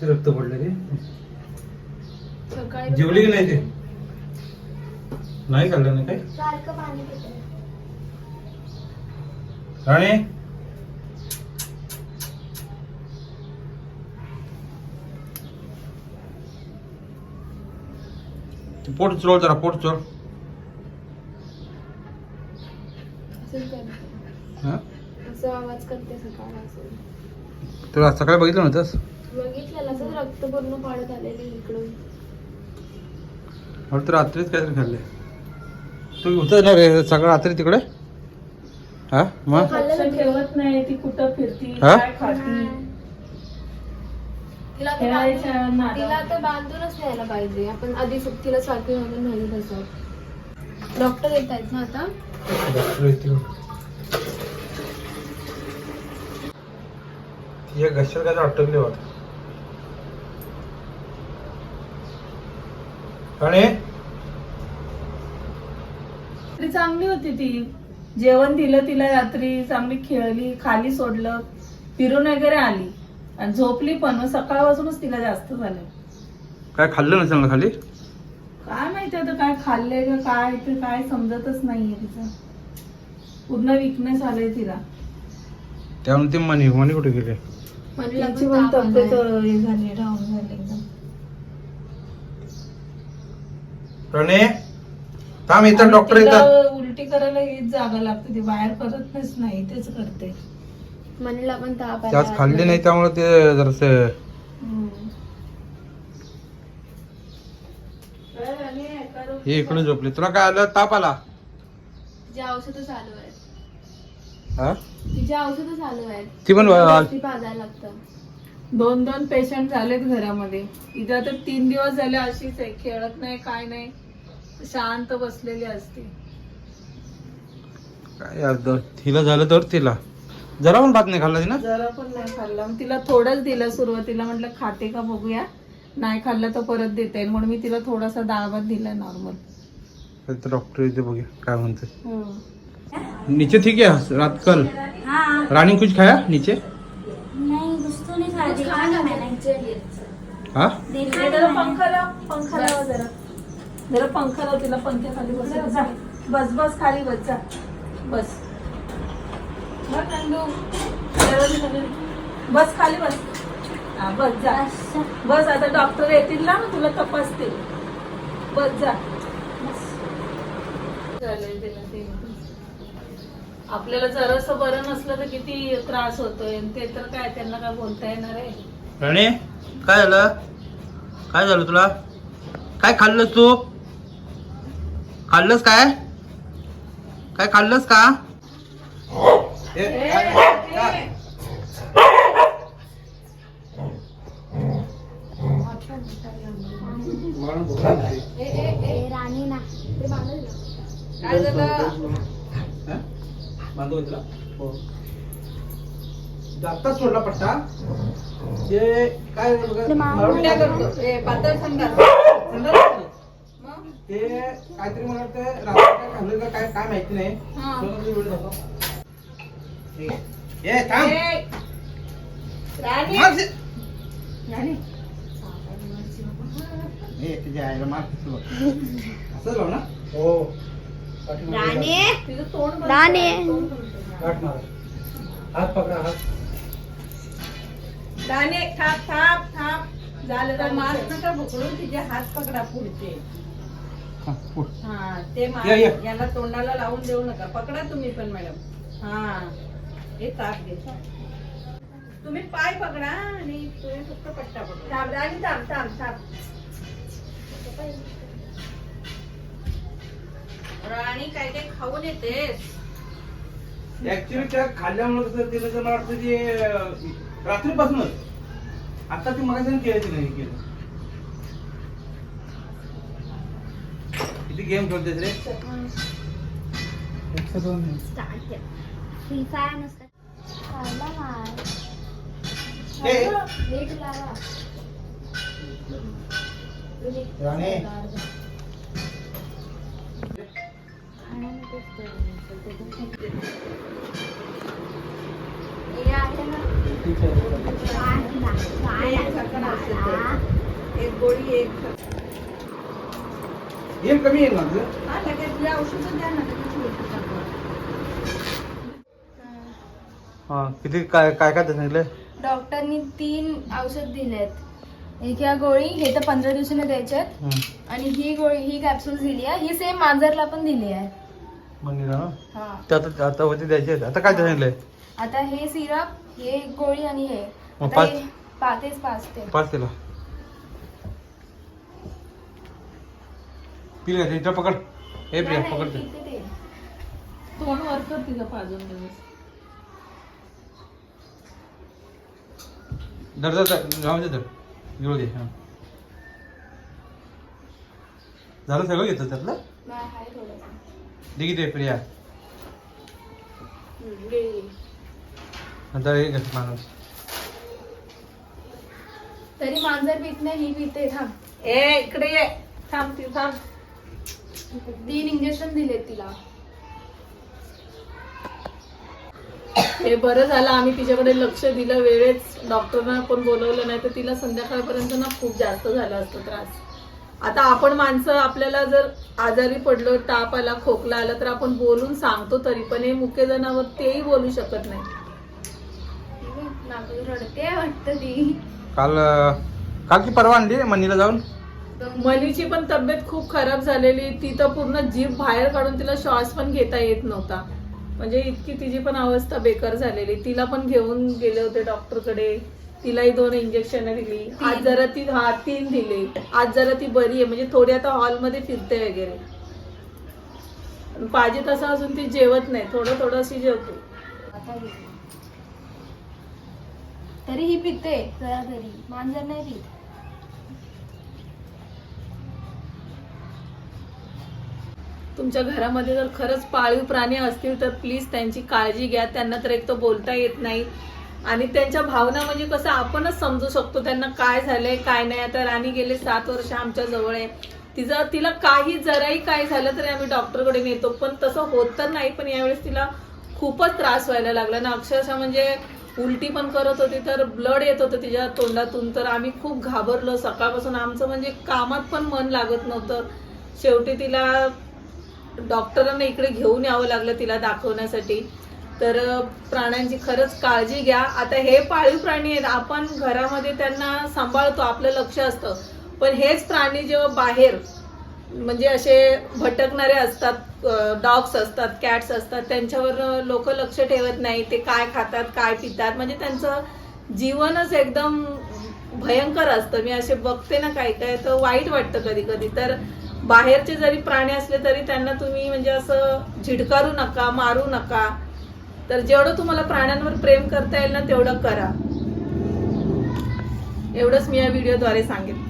ते रक्त पडलं ते. सकाळी जेवली की नाही ते? नाही खाल्लं नाही काय सारखं पाणी पिते. राणे? ते पोट चोळ जरा पोट चोळ. असंच करते. हा? असं आवाज करते सकाळ असं तुला सकाळी बघितलं नव्हतंस? बघितलेलं असंच रक्त पूर्ण पाडत आलेले इकडून. तर रात्रीच काहीतरी खाल्ले तू होतं ना रे सगळं रात्री तिकडे? हा? मग? लक्ष ठेवत नाही ती कुठं फिरती हा? काय खाती? तिला बांधून- नादात. तिला आता बांधूनच न्यायला पाहिजे. आपण आधी तिला सारखी बांधून नाही तसं डॉक्टर येत आहेत ना आता? या घशात काय अटकले वाटत ती चांगली होती ती. जेवण दिलं तिला रात्री चांगली खेळली खाली सोडलं फिरून वगैरे आली. आणि झोपली पण मग सकाळपासूनच तिला जास्त झालं. काय खाल्लं ना खाली? काय माहिती आता काय खाल्लंय का काय ते काय समजतच नाहीये तिचं. पूर्ण विकनेस आलंय तिला. त्यामुळे ते मनी मनी कुठे गेले? तिची पण ताप तब्येत. हे झाली डाऊन झाली एकदम रणे थांब येतात डॉक्टर तिला येतात उलटी करायला हीच जागा लागते ती बाहेर करतच नाही तेच करते. म्हणलं पण ताप ते. आज खाल्ले नाही त्यामुळे ते जरासे हे इकडे झोपले. तुला काय आलं? ताप आला. तिची औषधं चालू आहेत. हा? तिची औषधं चालू आहेत ती पण पाजायला लागतं दोन दोन पेशंट झालेत घरामध्ये. इथं तर तीन दिवस झाले अशीच आहे खेळत नाही काय नाही. शांत बसलेली असते. काय तिला झालं तर तिला. जरा पण भात नाही खाल्ला ती ना जरा पण नाही खाल्ला. मग तिला थोडंच दिलं सुरुवातीला म्हटलं खाते का बघूया. नाही खाल्लं तर परत देता येईल. म्हणून मी तिला थोडासा डाळ भात दिला नॉर्मल तर डॉक्टर इथे बघूया काय म्हणते. नीचे ठीक है रात कल. रानी कुछ खाया नीचे नहीं कुछ तो नहीं खा देखा ना मैंने हा? पंखा लाव पंखा लाव जरा. जरा पंखा लाव तिला पंख्याखाली बस जा. बस बस खाली बस जा. बस. बस खाली. बस खाली बस. हा बस जा. बस आता डॉक्टर येतील ना तुला तपासतील. बस जा. चालेल तिला ते. आपल्याला जरास बरं नसलं तर किती त्रास होतोय. ते तर काय त्यांना काय बोलता येणार आहे? काय झालं? काय झालं तुला? काय खाल्लंस तू? खाल्लंस काय? काय खाल्लंस का? ए, राणी ना. ते बांधलं ना. काय झालं? बांधू तुला जाता सोडला पट्टा. ते काय झालं बघा, उलट्या करतो ए पातळ थंडा ते काहीतरी मला वाटतं रात्री काय खाल्लं का काय काय माहिती नाही. हा. म्हणून मी वेळ जातो. ए थांब. राणी. मार ते. राणी. ए तुझ्या आईला मार तिचं बघ. असं लाव ना? हो. राणी. तोंड बंद राणी. कर, तोंड बंद कर. काट मार हात पकडा हात. राणी थाप थाप थाप. झालं तर मास्क नका पकडून तिचे हात पकडा पुढचे. हा, ते मा- या, या. याला तोंडाला लावून देऊ नका. पकडा तुम्ही पण मॅडम. हा. हे ताप घे तुम्ही पाय पकडा आणि तुम्ही फक्त पट्टा पकडा. थांब राणी थांब थांब थांब. राणी काय काय खाऊन येतेस? ऍक्च्युली त्या खाल्ल्यामुळे कसं तिला जर मला वाटतं ते अं, रात्रीपासूनच. आता ती मला केलं तिने हे केलं. किती गेम खेळतेस रे? दोन फ्री फायर नसतं खायला मार ए, नीट लावा. राणे हे आहे ना एक गोळी एक कमी माझं हा लगेच औषधं द्या ना. हा किती काय काय काय सांगितलंय? डॉक्टरनी तीन औषध दिलेत. एक ह्या गोळी हे तर पंधरा दिवसाने द्यायचे आहेत हम्म. आणि ही गोळी ही कॅप्सूल दिली आहे. ही सेम मांजरला पण दिली आहे. मंदिरा ना हा. ते आता आता होते द्यायचे आहेत. आता काय सांगितलंय? आता हे सिरप हे एक गोळी आणि हे मग आता पाच? हे पा- तेच पाच ते पाच तिला पिल का इथं पकड हे प्रिया नाही, पकड नाही, ते. इथे ते. तोंड वर कर तिचं पाजून दिवस धर धर धर. जाऊ दे धर गिळू दे हा झालं सगळं घेतं त्यातलं नाही, आहे थोडंसं. दे आहे प्रिया हम्म. हे घे माणूस. तरी मांजर पित नाही ही पिते थांब. ए इकडे ये. थांब ती थांब. तीन इंजेक्शन दिलेत तिला. हे बरं झालं आम्ही तिच्याकडे लक्ष दिलं वेळेत. डॉक्टरना पण बोलवलं नाही तर तिला संध्याकाळपर्यंत ना खूप जास्त झाला असतो त्रास. आता आपण माणसं आपल्याला जर आजारी पडलो ताप आला खोकला आला तर आपण बोलून सांगतो तरी पण हे मुख्य जनावर तेही बोलू शकत नाही. रडते वाटतं ती. काल काल की परवा आणली मनीला जाऊन. मनीची पण तब्येत खूप खराब झालेली. ती तर पूर्ण जीभ बाहेर काढून तिला श्वास पण घेता येत नव्हता. म्हणजे इतकी तिची पण अवस्था बेकार झालेली. तिला पण घेऊन गेले होते डॉक्टरकडे. तिलाही दोन इंजेक्शन दिली. आज जरा ती हा तीन दिले. आज जरा ती बरी आहे. म्हणजे थोडी आता हॉलमध्ये फिरते वगैरे. पण पाहिजे तसं अजून ती जेवत नाही. थोडं थोडं अशी जेवते. तरीही तरी ही पिते जरा तरी मांजर नाही पित. तुमच्या घरामध्ये जर खरंच पाळीव प्राणी असतील तर प्लीज त्यांची काळजी घ्या. त्यांना तर एक तर बोलता येत नाही. आणि त्यांच्या भावना म्हणजे कसं आपणच समजू शकतो त्यांना काय झालंय काय नाही. आता राणी गेले सात वर्ष आमच्या जवळ आहे. तिचं तिला काही जराही काय झालं तरी आम्ही डॉक्टरकडे नेतो. पण तसं होत तर नाही पण यावेळेस तिला खूपच त्रास व्हायला लागला. ना अक्षरशः म्हणजे उलटी पण करत होती तर ब्लड येत होतं तिच्या तोंडातून. तर आम्ही खूप घाबरलो. सकाळपासून आमचं म्हणजे कामात पण मन लागत नव्हतं. शेवटी तिला डॉक्टरांना इकडे घेऊन यावं लागलं तिला दाखवण्यासाठी. तर प्राण्यांची खरंच काळजी घ्या. आता हे पाळीव प्राणी आहेत. आपण घरामध्ये त्यांना सांभाळतो आपलं लक्ष असतं. पण हेच प्राणी जेव्हा बाहेर म्हणजे असे भटकणारे असतात डॉग्स असतात कॅट्स असतात त्यांच्यावर लोक लक्ष ठेवत नाही ते काय खातात काय पितात. म्हणजे त्यांचं जीवनच एकदम भयंकर असतं. मी असे बघते ना काय काय तर वाईट वाटतं कधी कधी. तर बाहेरचे जरी प्राणी असले तरी त्यांना तुम्ही म्हणजे असं झिडकारू नका मारू नका. तर जेवढं तुम्हाला प्राण्यांवर प्रेम करता येईल ना तेवढं करा. एवढंच मी या व्हिडिओद्वारे सांगेन.